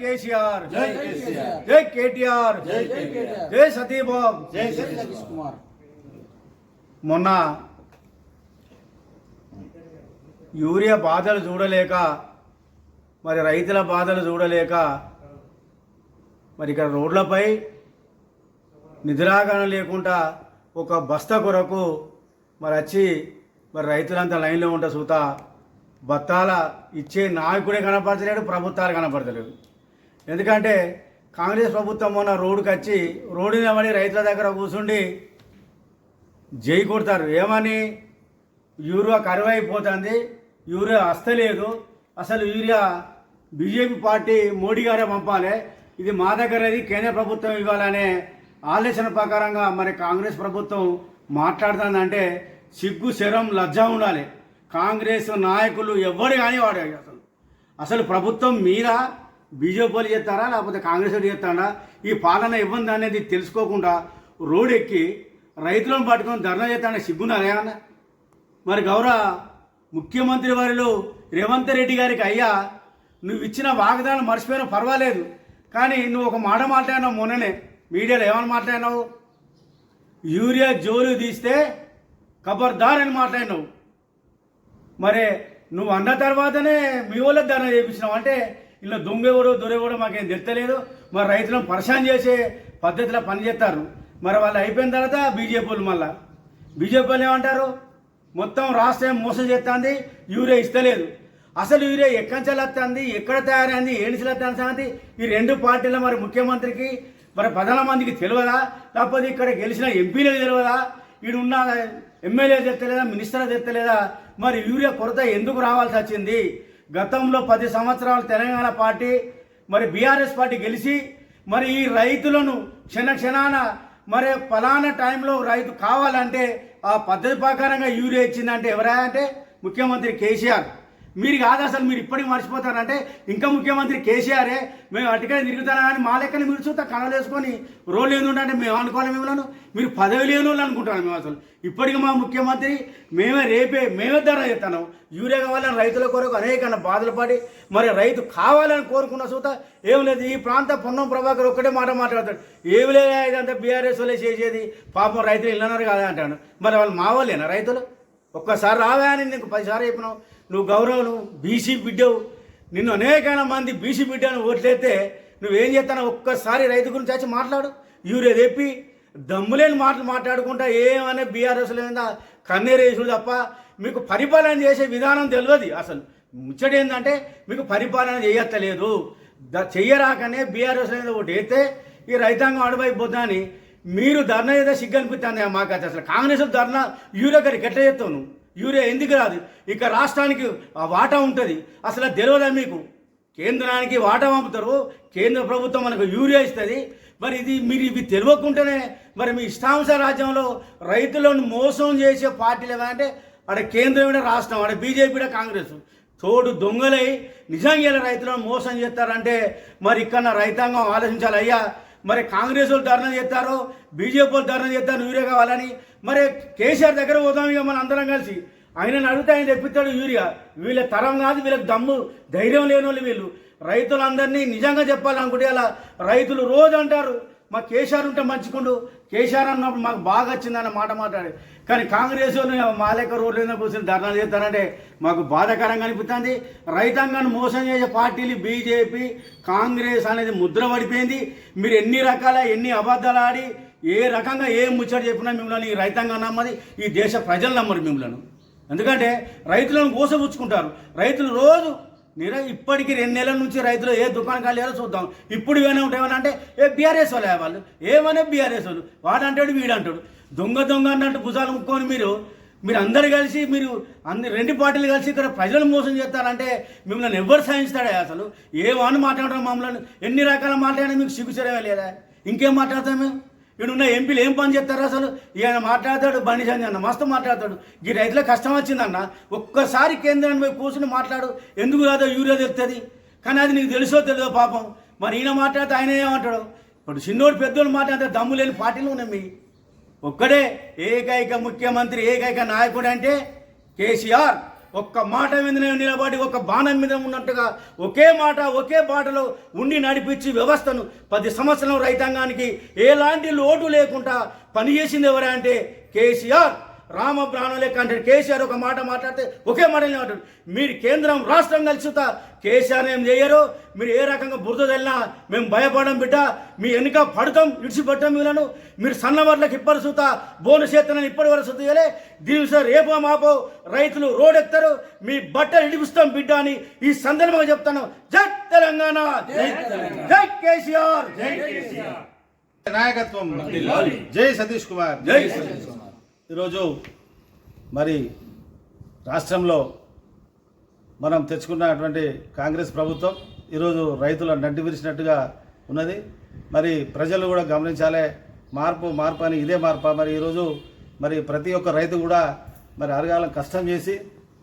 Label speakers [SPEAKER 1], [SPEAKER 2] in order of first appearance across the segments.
[SPEAKER 1] కేసీఆర్.
[SPEAKER 2] జై కేసీఆర్.
[SPEAKER 1] జై కేటీఆర్.
[SPEAKER 2] జై కేటీఆర్.
[SPEAKER 1] జై సతీబాబు
[SPEAKER 2] జై సతీష్
[SPEAKER 3] కుమార్
[SPEAKER 1] మొన్న యూరియా బాధలు చూడలేక మరి రైతుల బాధలు చూడలేక మరి ఇక్కడ రోడ్లపై నిద్రాగణ లేకుండా ఒక బస్తా కొరకు మరి వచ్చి మరి రైతులంతా లైన్లో ఉంటా సూత బత్తాల ఇచ్చే నాయకుడే కనపడతలేడు ప్రభుత్వాలు కనపడతలేడు ఎందుకంటే కాంగ్రెస్ ప్రభుత్వం మొన్న రోడ్డుకి వచ్చి రోడ్డు నిలబడి రైతుల దగ్గర కూర్చుండి జై కొడతారు. ఏమని? యూరియా కరువు అయిపోతుంది. యూరియా వస్తలేదు అసలు యూరియా బీజేపీ పార్టీ మోడీ గారే పంపాలి. ఇది మా దగ్గరది కేంద్ర ప్రభుత్వం ఇవ్వాలనే ఆలోచన ప్రకారంగా మరి కాంగ్రెస్ ప్రభుత్వం మాట్లాడుతుందంటే సిగ్గు శరం లజ్జ ఉండాలి. కాంగ్రెస్ నాయకులు ఎవరు కానీ వాడు అసలు. అసలు ప్రభుత్వం మీద? బీజేపీ వాళ్ళు చేస్తారా లేకపోతే కాంగ్రెస్ వాళ్ళు చేస్తారా? ఈ పాలన ఇబ్బంది అనేది తెలుసుకోకుండా రోడ్ ఎక్కి రైతులను పట్టుకొని ధర్నా చేస్తాడా సిగ్గున్నారా మరి గౌరవ ముఖ్యమంత్రి వారిలో రేవంత్ రెడ్డి గారికి అయ్యా నువ్వు ఇచ్చిన వాగ్దానం మర్చిపోయినా పర్వాలేదు కానీ నువ్వు ఒక మాట మాట్లాడినావు మొన్ననే మీడియాలో ఏమని మాట్లాడినావు? యూరియా జోలు తీస్తే ఖబర్దార్ అని మాట్లాడినావు. మరి నువ్వు అన్న తర్వాతనే మీ వాళ్ళకి ధర్నా చేయించినావు అంటే ఇలా దొంగెవడో దొరెవడో మాకేం తెలియలేదు మరి రైతులను పరిశాన్ చేసే పద్ధతిలో పనిచేస్తారు మరి వాళ్ళు అయిపోయిన తర్వాత బీజేపీ వాళ్ళు మళ్ళా. బీజేపీ వాళ్ళు ఏమంటారు? మొత్తం రాష్ట్రం మోసం చేస్తుంది? యూరియా ఇస్తలేదు. అసలు యూరియా ఎక్కడి నుంచి వస్తుంది? ఎక్కడ తయారైంది? ఏడిసిలో సంగతి ఈ రెండు పార్టీల మరి ముఖ్యమంత్రికి మరి ప్రధానమంత్రికి తెలియదా? లేకపోతే ఇక్కడ గెలిచిన ఎంపీలకు తెలియదా? ఈడున్న ఎమ్మెల్యే తెత్తలేదా మినిస్టర్ తెత్తలేదా మరి యూరియా కొరత ఎందుకు రావాల్సి వచ్చింది? గతంలో పది సంవత్సరాలు తెలంగాణ పార్టీ మరి బీఆర్ఎస్ పార్టీ గెలిచి మరి ఈ రైతులను క్షణ క్షణాన మరి ఫలానా టైంలో రైతు కావాలంటే ఆ పద్ధతి ప్రకారంగా యూరియా ఇచ్చిందంటే ఎవరా అంటే ముఖ్యమంత్రి కేసీఆర్. మీరు కాదు అసలు మీరు ఇప్పటికి మర్చిపోతారంటే ఇంకా ముఖ్యమంత్రి కేసీఆరే మేము అటుకనే తిరుగుతారా అని మా లెక్కన మీరు చూస్తా కళలు వేసుకొని రోల్ ఏంటంటే మేము అనుకోవాలి మిమ్మల్ని. మీరు పదవి లేని వాళ్ళు అనుకుంటాను మేము అసలు. ఇప్పటికి మా ముఖ్యమంత్రి మేమే రేపే మేమే ధర చేస్తాను. యూరియా కావాలని రైతుల కొరకు అనేక బాధలు పడి మరి రైతు కావాలని కోరుకున్న చూత ఏం లేదు ఈ ప్రాంత పొన్నం ప్రభాకర్ ఒక్కటే మాట మాట్లాడతాడు. ఏమి లేదు ఇదంతా బీఆర్ఎస్ వాళ్ళే చేసేది. పాపం రైతులు ఇల్లన్నారు కదా అంటాడు. మరి వాళ్ళు మా వాళ్ళేనా రైతులు? ఒక్కసారి రావా అని నీకు పదిసార్లు చెప్పినావు. నువ్వు గౌరవం బీసీ బిడ్డవు. నిన్ను అనేకమైన మంది బీసీ బిడ్డను ఓట్లయితే నువ్వేం చేస్తానో ఒక్కసారి రైతు గురించి వచ్చి మాట్లాడు. యూరియా తెప్పి దమ్ములేని మాటలు మాట్లాడుకుంటా ఏమనే బీఆర్ఎస్ లేదా కన్నీరేసుడు తప్ప మీకు పరిపాలన చేసే విధానం తెలియదు అసలు. ముచ్చట ఏంటంటే మీకు పరిపాలన చేయత్తలేదు ద చెయ్యరాకనే బీఆర్ఎస్ అనేది ఒకటి అయితే ఈ రైతాంగం అడువైపోతుందని మీరు ధర్నా ఏదో సిగ్గు అనిపిస్తుంది మాకు అసలు కాంగ్రెస్ ధర్నా యూరియా గారికి ఎట్లా చేస్తావు నువ్వు? యూరియా ఎందుకు రాదు? ఇక రాష్ట్రానికి ఆ వాటా ఉంటుంది. అసలు తెలియదా మీకు? కేంద్రానికి వాటా పంపుతారు. కేంద్ర ప్రభుత్వం మనకు యూరియా ఇస్తుంది. మరి ఇది మీరు ఇవి తెలియకుండానే మరి మీ ఇష్టాంశ రాజ్యంలో రైతులను మోసం చేసే పార్టీలు ఏమంటే అక్కడ కేంద్రమైన రాష్ట్రం అక్కడ బీజేపీ కాంగ్రెస్. తోడు దొంగలై నిజంగా రైతులను మోసం చేస్తారంటే మరి ఇక్కడ రైతాంగం ఆలోచించాలి. అయ్యా మరి కాంగ్రెస్ వాళ్ళు ధర్నా చేస్తారు బీజేపీ వాళ్ళు ధర్నా చేస్తారు యూరియా కావాలని. మరి కేసీఆర్ దగ్గర పోదాం ఇక మన అందరం కలిసి. ఆయన అడిగితే ఆయన తెప్పిస్తాడు యూరియా. వీళ్ళ తరం కాదు వీళ్ళకి దమ్ము ధైర్యం లేని వాళ్ళు వీళ్ళు. రైతులందరినీ నిజంగా చెప్పాలనుకుంటే అలా రైతులు రోజు అంటారు మా కేసీఆర్ ఉంటే మంచికుండు కేసీఆర్ అన్నప్పుడు మాకు బాగా వచ్చిందన్న మాట మాట్లాడి కానీ కాంగ్రెస్ వాళ్ళు మా లెక్క రోడ్ల మీద కూర్చొని ధర్నాలు చేస్తారంటే మాకు బాధాకరంగా అనిపిస్తుంది. రైతాంగాన్ని మోసం చేసే పార్టీలు బీజేపీ కాంగ్రెస్ అనేది ముద్ర పడిపోయింది. మీరు ఎన్ని రకాల ఎన్ని అబద్ధాలు ఆడి ఏ రకంగా ఏ ముచ్చట చెప్పినా మిమ్మల్ని ఈ రైతాంగం నమ్మది ఈ దేశ ప్రజలు నమ్మరు మిమ్మల్ని. ఎందుకంటే రైతులను మోసపుచ్చుకుంటారు రైతులు రోజు నిర ఇప్పటికి రెండు నెలల నుంచి రైతులు ఏ దుకాణం కాలేదో చూద్దాం. ఇప్పుడు ఏమైనా ఉంటాయని అంటే ఏ బీఆర్ఎస్ వాళ్ళు వాళ్ళు ఏమనే బీఆర్ఎస్ వాళ్ళు? వాడంటాడు వీడంటాడు. దొంగ దొంగ అన్నట్టు భుజాలు ముక్కొని మీరు మీరు అందరు కలిసి మీరు అన్ని రెండు పార్టీలు కలిసి ఇక్కడ ప్రజలను మోసం చేస్తారంటే మిమ్మల్ని ఎవరు సహిస్తాడే అసలు? ఏమని మాట్లాడడం మమ్మల్ని? ఎన్ని రకాల మాట్లాడినా మీకు సిగ్గుచరమే లేదా? ఇంకేం మాట్లాడతాం మేము? ఈడున్న ఎంపీలు ఏం పని చేస్తారు అసలు? ఈయన మాట్లాడతాడు బండి సంజయ్ అన్న మస్తు మాట్లాడతాడు. ఈ రైతుల కష్టం వచ్చిందన్న ఒక్కసారి కేంద్రాన్ని పోయి కూర్చుని మాట్లాడు. ఎందుకు రాదో యూరియా తెలుస్తుంది కానీ అది నీకు తెలుసో తెలియదో పాపం. మరి ఈయన మాట్లాడితే ఆయన ఏమంటాడు? ఇప్పుడు చిన్నోడు పెద్దోళ్ళు మాట్లాడితే దమ్ము లేని పార్టీలు ఉన్నాయి మీ. ఒక్కడే ఏకైక ముఖ్యమంత్రి ఏకైక నాయకుడు అంటే కేసీఆర్. ఒక్క మాట మీద నిలబడి ఒక బాణం మీద ఉన్నట్టుగా ఒకే మాట ఒకే బాటలో ఉండి నడిపించి వ్యవస్థను పది సంవత్సరం రైతాంగానికి ఎలాంటి లోటు లేకుండా పనిచేసింది ఎవరంటే కేసీఆర్. రామ ప్రాణం లెక్క అంటే కేసీఆర్ ఒక మాట మాట్లాడితే ఒకే మాట మాట్లాడు మీరు కేంద్రం రాష్ట్రం కలిసితా కేసీఆర్ ఏం చేయరు మీరు ఏ రకంగా బురద వెళ్ళినా మేము భయపడం బిడ్డ మీ వెనుక పడతాం ఇడిచిపెట్టాం వీళ్ళను మీరు సన్నవర్లకు ఇప్పటి సుతా బోను చేతనని ఇప్పటి వరకు సుతలే దీని సార్ రేపో మాపో రైతులు రోడ్ ఎక్కుతారు మీ బట్టలు ఇడిపిస్తాం బిడ్డ అని ఈ సందర్భంగా చెప్తాను జై తెలంగాణ జై కేసీఆర్
[SPEAKER 2] నాయకత్వం జై సతీష్ కుమార్
[SPEAKER 1] జై
[SPEAKER 2] ఈరోజు మరి రాష్ట్రంలో మనం తెచ్చుకున్నటువంటి కాంగ్రెస్ ప్రభుత్వం ఈరోజు రైతుల నడ్డి విరిచినట్టుగా ఉన్నది. మరి ప్రజలు కూడా గమనించాలి మార్పు మార్పు అని ఇదే మార్పా? మరి ఈరోజు మరి ప్రతి ఒక్క రైతు కూడా మరి అరగాలం కష్టం చేసి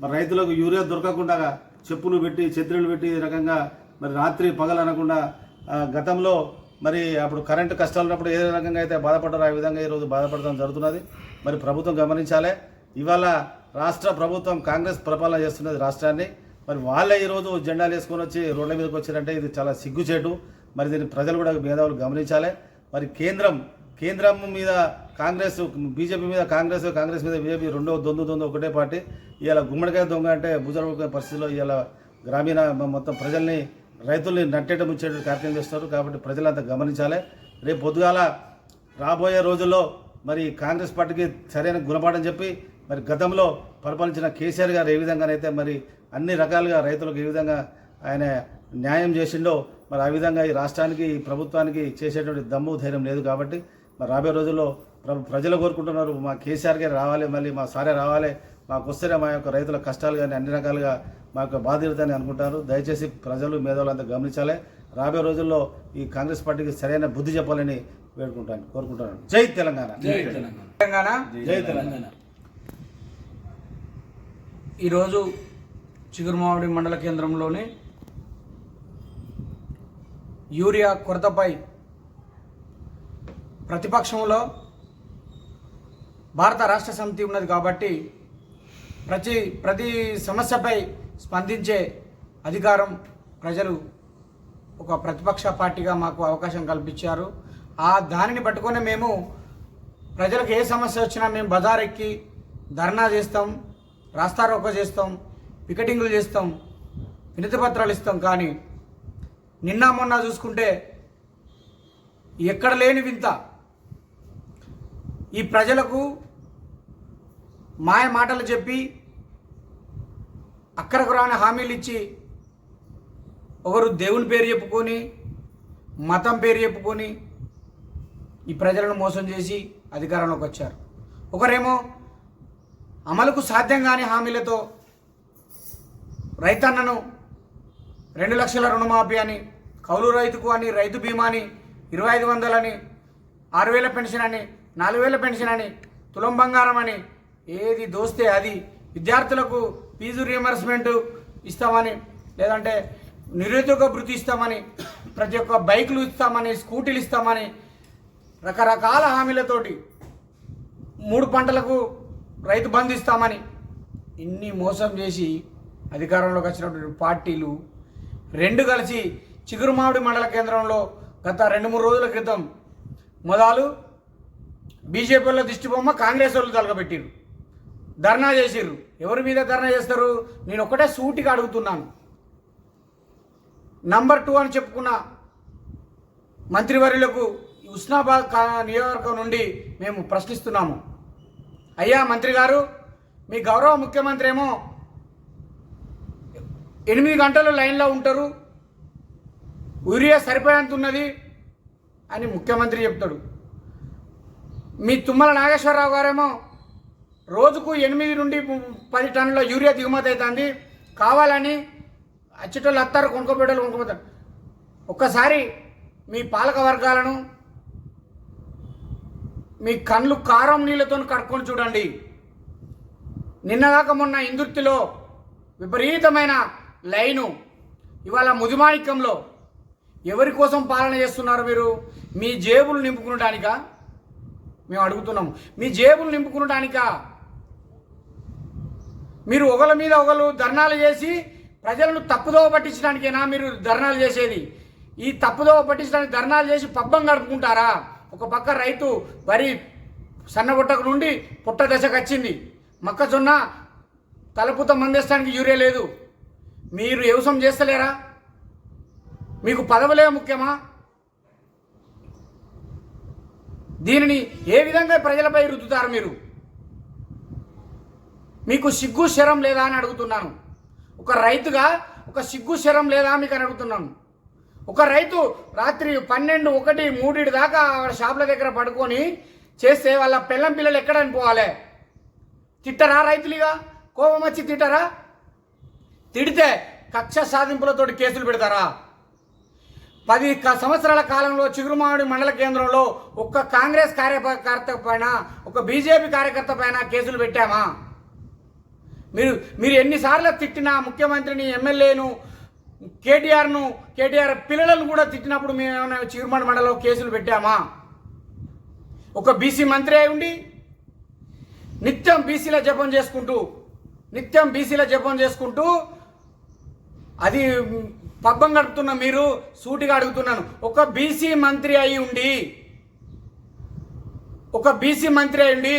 [SPEAKER 2] మరి రైతులకు యూరియా దొరకకుండా చెప్పులు పెట్టి ఛత్రులు పెట్టి ఈ రకంగా మరి రాత్రి పగలనకుండా గతంలో మరి అప్పుడు కరెంటు కష్టాలు ఉన్నప్పుడు ఏ రకంగా అయితే బాధపడ్డారో ఆ విధంగా ఈరోజు బాధపడడం జరుగుతున్నది. మరి ప్రభుత్వం గమనించాలి. ఇవాళ రాష్ట్ర ప్రభుత్వం కాంగ్రెస్ పరిపాలన చేస్తున్నది రాష్ట్రాన్ని. మరి వాళ్ళే ఈరోజు జెండాలు వేసుకొని వచ్చి రోడ్ల మీదకి వచ్చారంటే ఇది చాలా సిగ్గుచేటు. మరి దీన్ని ప్రజలు కూడా మేధావులు గమనించాలి. మరి కేంద్రం కేంద్రం మీద కాంగ్రెస్ బీజేపీ మీద కాంగ్రెస్ కాంగ్రెస్ మీద బీజేపీ రెండో దొందు దొందు ఒకటే పార్టీ. ఇవాళ గుమ్మడికాయ దొంగ అంటే భుజన పరిస్థితిలో ఇవాళ గ్రామీణ మొత్తం ప్రజల్ని రైతుల్ని నట్టేట ముంచేట కార్యక్రమం చేస్తారు కాబట్టి ప్రజలంతా గమనించాలి. రేపు పొద్దుగాల రాబోయే రోజుల్లో మరి కాంగ్రెస్ పార్టీకి సరైన గుణపాఠం చెప్పి మరి గతంలో పరిపాలించిన కేసీఆర్ గారు ఏ విధంగానైతే మరి అన్ని రకాలుగా రైతులకు ఏ విధంగా ఆయన న్యాయం చేసిండో మరి ఆ విధంగా ఈ రాష్ట్రానికి ఈ ప్రభుత్వానికి చేసేటువంటి దమ్ము ధైర్యం లేదు కాబట్టి మరి రాబోయే రోజుల్లో ప్రజలు కోరుకుంటున్నారు మా కేసీఆర్ గారు రావాలి మళ్ళీ మా సారే రావాలి మాకు వస్తేనే మా యొక్క రైతుల కష్టాలు కానీ అన్ని రకాలుగా మా యొక్క బాధ్యతని అనుకుంటారు. దయచేసి ప్రజలు మేధావులంతా గమనించాలి. రాబోయే రోజుల్లో ఈ కాంగ్రెస్ పార్టీకి సరైన బుద్ధి చెప్పాలని వేడుకుంటాను కోరుకుంటాను జై తెలంగాణ.
[SPEAKER 3] తెలంగాణ.
[SPEAKER 2] జై తెలంగాణ.
[SPEAKER 3] ఈరోజు చిగురుమామిడి మండల కేంద్రంలోని యూరియా కొరతపై ప్రతిపక్షంలో భారత రాష్ట్ర సమితి ఉన్నది కాబట్టి ప్రతి ప్రతి సమస్యపై స్పందించే అధికారం ప్రజలు ఒక ప్రతిపక్ష పార్టీగా మాకు అవకాశం కల్పించారు. ఆ దానిని పట్టుకొని మేము ప్రజలకు ఏ సమస్య వచ్చినా మేము బజారెక్కి ధర్నా చేస్తాం రాస్తారోకో చేస్తాం పికెటింగ్లు చేస్తాం వినతి పత్రాలు ఇస్తాం. కానీ నిన్న మొన్న చూసుకుంటే ఎక్కడ లేని వింత ఈ ప్రజలకు మాయ మాటలు చెప్పి అక్కరకు రాని హామీలు ఇచ్చి ఒకరు దేవుని పేరు చెప్పుకొని మతం పేరు చెప్పుకొని ఈ ప్రజలను మోసం చేసి అధికారంలోకి వచ్చారు. ఒకరేమో అమలుకు సాధ్యం కాని హామీలతో రైతన్నను రెండు లక్షల రుణమాఫీ అని కౌలు రైతుకు అని రైతు బీమా అని ఇరవై ఐదు వందలని ఆరు వేల పెన్షన్ అని నాలుగు వేల పెన్షన్ అని తులం బంగారం అని ఏది దోస్తే అది విద్యార్థులకు ఫీజు రియంబర్స్మెంట్ ఇస్తామని లేదంటే నిరుద్యోగ భృతి ఇస్తామని ప్రతి ఒక్క బైకులు ఇస్తామని స్కూటీలు ఇస్తామని రకరకాల హామీలతోటి మూడు పంటలకు రైతు బంధు ఇస్తామని ఇన్ని మోసం చేసి అధికారంలోకి వచ్చినటువంటి పార్టీలు రెండు కలిసి చిగురుమావిడి మండల కేంద్రంలో గత రెండు మూడు రోజుల క్రితం మొదలు బీజేపీ వాళ్ళ కాంగ్రెస్ వాళ్ళు తలగబెట్టిరు ధర్నా చేసిర్రు. ఎవరి మీద ధర్నా చేస్తారు? నేను ఒకటే సూటిగా అడుగుతున్నాను. నంబర్ టూ అని చెప్పుకున్న మంత్రివర్యులకు ఈ ఉస్నాబాద్ నియోజకవర్గం నుండి మేము ప్రశ్నిస్తున్నాము. అయ్యా మంత్రి గారు మీ గౌరవ ముఖ్యమంత్రి ఏమో ఎనిమిది గంటలు లైన్లో ఉంటారు. యూరియా సరిపోయేంత ఉన్నది అని ముఖ్యమంత్రి చెప్తాడు. మీ తుమ్మల నాగేశ్వరరావు గారేమో రోజుకు ఎనిమిది నుండి పది టన్నుల యూరియా దిగుమతి అవుతుంది. కావాలని అచ్చటోళ్ళు అత్తారు కొనుక్కోబెట్టలు కొనుక్కోపోతారు ఒక్కసారి మీ పాలక వర్గాలను మీ కళ్ళు కారం నీళ్ళతో కడుక్కొని చూడండి. నిన్నదాకా మొన్న ఇందుర్తిలో విపరీతమైన లైను. ఇవాళ ముదిమాణిక్యంలో ఎవరి కోసం పాలన చేస్తున్నారు మీరు? మీ జేబులు నింపుకునడానికా? మేము అడుగుతున్నాము. మీ జేబులు నింపుకునడానికా? మీరు ఒకళ్ళ మీద ఒకరు ధర్నాలు చేసి ప్రజలను తప్పుదోవ పట్టించడానికేనా మీరు ధర్నాలు చేసేది? ఈ తప్పుదోవ పట్టించడానికి ధర్నాలు చేసి పబ్బం గడుపుకుంటారా? ఒక పక్క రైతు వరి సన్నబుట్టకు నుండి పుట్ట దశకు వచ్చింది. మొక్కజొన్న తలపుత మందేస్తానికి యూరియా లేదు. మీరు వ్యవసాయం చేస్తలేరా? మీకు పదవులే ముఖ్యమా? దీనిని ఏ విధంగా ప్రజలపై రుద్దుతారు మీరు? మీకు సిగ్గు శరం లేదా అని అడుగుతున్నాను. ఒక రైతుగా ఒక సిగ్గు శరం లేదా మీకు అని అడుగుతున్నాను. ఒక రైతు రాత్రి పన్నెండు ఒకటి మూడింటి దాకా వాళ్ళ షాపుల దగ్గర పడుకొని చేస్తే వాళ్ళ పిల్లం పిల్లలు ఎక్కడని అనిపోవాలి తిట్టరా రైతులుగా? కోపం వచ్చి తిట్టరా? తిడితే కక్ష సాధింపులతోటి కేసులు పెడతారా? పది క- సంవత్సరాల కాలంలో చిగురుమావిడి మండల కేంద్రంలో ఒక్క కాంగ్రెస్ కార్యకర్త పైన ఒక బీజేపీ కార్యకర్త పైన కేసులు పెట్టామా? మీరు మీరు ఎన్నిసార్లు తిట్టినా ముఖ్యమంత్రిని ఎమ్మెల్యేను కేటీఆర్ను కేటీఆర్ పిల్లలను కూడా తిట్టినప్పుడు మేము ఏమైనా చిగురుమాడి మండలో కేసులు పెట్టామా? ఒక బీసీ మంత్రి అయి ఉండి నిత్యం బీసీల జపం చేసుకుంటూ నిత్యం బీసీల జపం చేసుకుంటూ అది పబ్బం గడుపుతున్న మీరు సూటిగా అడుగుతున్నాను. ఒక బీసీ మంత్రి అయి ఉండి ఒక బీసీ మంత్రి అయి ఉండి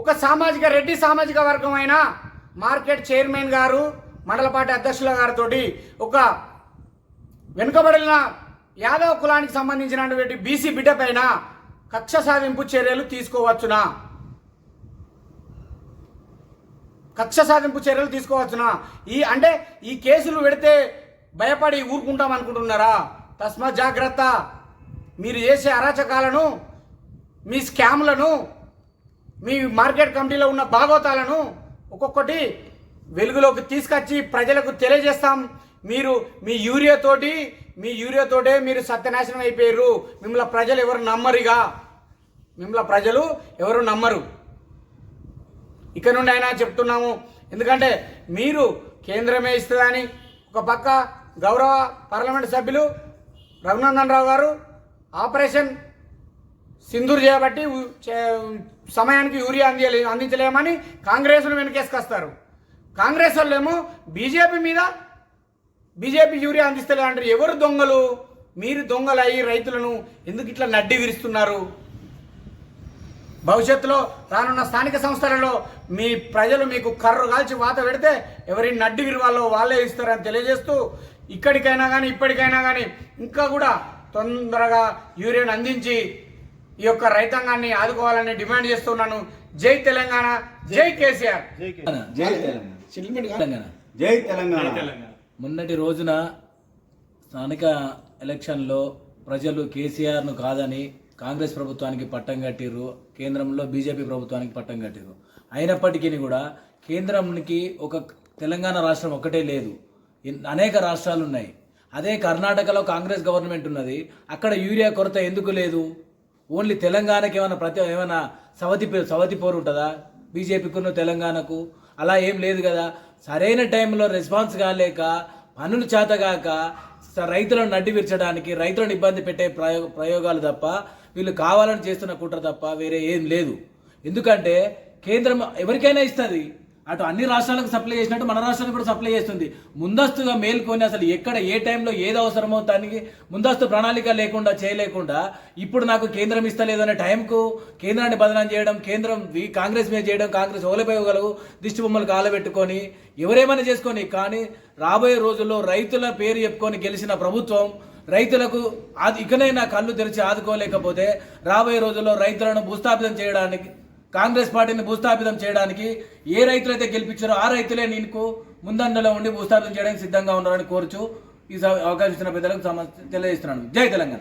[SPEAKER 3] ఒక సామాజిక రెడ్డి సామాజిక వర్గం అయినా మార్కెట్ చైర్మన్ గారు మండలపాటి అధ్యక్షుల గారితో ఒక వెనుకబడిన యాదవ కులానికి సంబంధించినటువంటి బీసీ బిడ్డ పైన కక్ష సాధింపు చర్యలు తీసుకోవచ్చునా? కక్ష సాధింపు చర్యలు తీసుకోవచ్చునా? ఈ అంటే ఈ కేసులు పెడితే భయపడి ఊరుకుంటాం అనుకుంటున్నారా? తస్మాత్ జాగ్రత్త. మీరు చేసే అరాచకాలను మీ స్కామ్లను మీ మార్కెట్ కమిటీలో ఉన్న భాగవతాలను ఒక్కొక్కటి వెలుగులోకి తీసుకొచ్చి ప్రజలకు తెలియజేస్తాం. మీరు మీ యూరియాతోటి మీ యూరియాతోటే మీరు సత్యనాశనం అయిపోయారు. మిమ్మల్ని ప్రజలు ఎవరు నమ్మరిగా? మిమ్మల్ని ప్రజలు ఎవరు నమ్మరు? ఇక నుండి అయినా చెప్తున్నాము. ఎందుకంటే మీరు కేంద్రమే ఇస్తుందని ఒక పక్క గౌరవ పార్లమెంట్ సభ్యులు రఘునందన్ రావు గారు ఆపరేషన్ సింధూర్ చేయబట్టి చే- సమయానికి యూరియా అందియలే అందించలేమని కాంగ్రెస్ను వెనకేసుకొస్తారు. కాంగ్రెస్ వాళ్ళేమో బీజేపీ మీద బీజేపీ యూరియా అందిస్తలే అంటారు. ఎవరు దొంగలు? మీరు దొంగలు అయ్యి రైతులను. ఎందుకు ఇట్లా నడ్డి విరుస్తున్నారు? భవిష్యత్తులో రానున్న స్థానిక సంస్థలలో మీ ప్రజలు మీకు కర్రు కాల్చి వాత పెడితే ఎవరి నడ్డి విరువాలో వాళ్ళే ఇస్తారని తెలియజేస్తూ ఇక్కడికైనా కానీ ఇప్పటికైనా కానీ ఇంకా కూడా తొందరగా యూరియాను అందించి ఈ యొక్క రైతాంగాన్ని ఆదుకోవాలని డిమాండ్ చేస్తున్నాను. జై తెలంగాణ జై కేసీఆర్.
[SPEAKER 2] జై
[SPEAKER 1] తెలంగాణ.
[SPEAKER 4] తెలంగాణ.
[SPEAKER 1] జై తెలంగాణ.
[SPEAKER 4] మొన్నటి రోజున స్థానిక ఎలక్షన్లో ప్రజలు కేసీఆర్ను కాదని కాంగ్రెస్ ప్రభుత్వానికి పట్టం కట్టిర్రు కేంద్రంలో బీజేపీ ప్రభుత్వానికి పట్టం కట్టిర్రు. అయినప్పటికీ కూడా కేంద్రంకి ఒక తెలంగాణ రాష్ట్రం ఒక్కటే లేదు. అనేక రాష్ట్రాలు ఉన్నాయి అదే కర్ణాటకలో కాంగ్రెస్ గవర్నమెంట్ ఉన్నది. అక్కడ యూరియా కొరత ఎందుకు లేదు? ఓన్లీ తెలంగాణకి ఏమైనా ప్రతి ఏమైనా సవతి పే- సవతి పోరు ఉంటుందా? బీజేపీకును తెలంగాణకు? అలా ఏం లేదు కదా. సరైన టైంలో రెస్పాన్స్ కాలేక పనులు చేతగాక రైతులను నడ్డి విర్చడానికి రైతులను ఇబ్బంది పెట్టే ప్రయో ప్రయోగాలు తప్ప వీళ్ళు కావాలని చేస్తున్న కుట్ర తప్ప వేరే ఏం లేదు. ఎందుకంటే కేంద్రం ఎవరికైనా ఇస్తుంది. అటు అన్ని రాష్ట్రాలకు సప్లై చేసినట్టు మన రాష్ట్రానికి కూడా సప్లై చేస్తుంది. ముందస్తుగా మేల్కొని అసలు ఎక్కడ ఏ టైంలో ఏది అవసరమో దానికి ముందస్తు ప్రణాళిక లేకుండా చేయలేకుండా ఇప్పుడు నాకు కేంద్రం ఇస్తలేదనే టైంకు కేంద్రాన్ని బదనం చేయడం కేంద్రం కాంగ్రెస్ మీద చేయడం కాంగ్రెస్ ఓలపోయగలవు దిష్టి బొమ్మలు కాలబెట్టుకొని ఎవరేమైనా చేసుకొని కానీ రాబోయే రోజుల్లో రైతుల పేరు చెప్పుకొని గెలిచిన ప్రభుత్వం రైతులకు అది ఇకనైనా కళ్ళు తెరిచి ఆదుకోలేకపోతే రాబోయే రోజుల్లో రైతులను భూస్థాపితం చేయడానికి కాంగ్రెస్ పార్టీని భూస్థాపితం చేయడానికి ఏ రైతులైతే గెలిపించారో ఆ రైతులే నీకు ముందండలో ఉండి భూస్థాపితం చేయడానికి సిద్ధంగా ఉన్నారని కోరుచు ఈ స- అవకాశం ఇచ్చిన పెద్దలకు తెలియజేస్తున్నాను.
[SPEAKER 2] జై తెలంగాణ.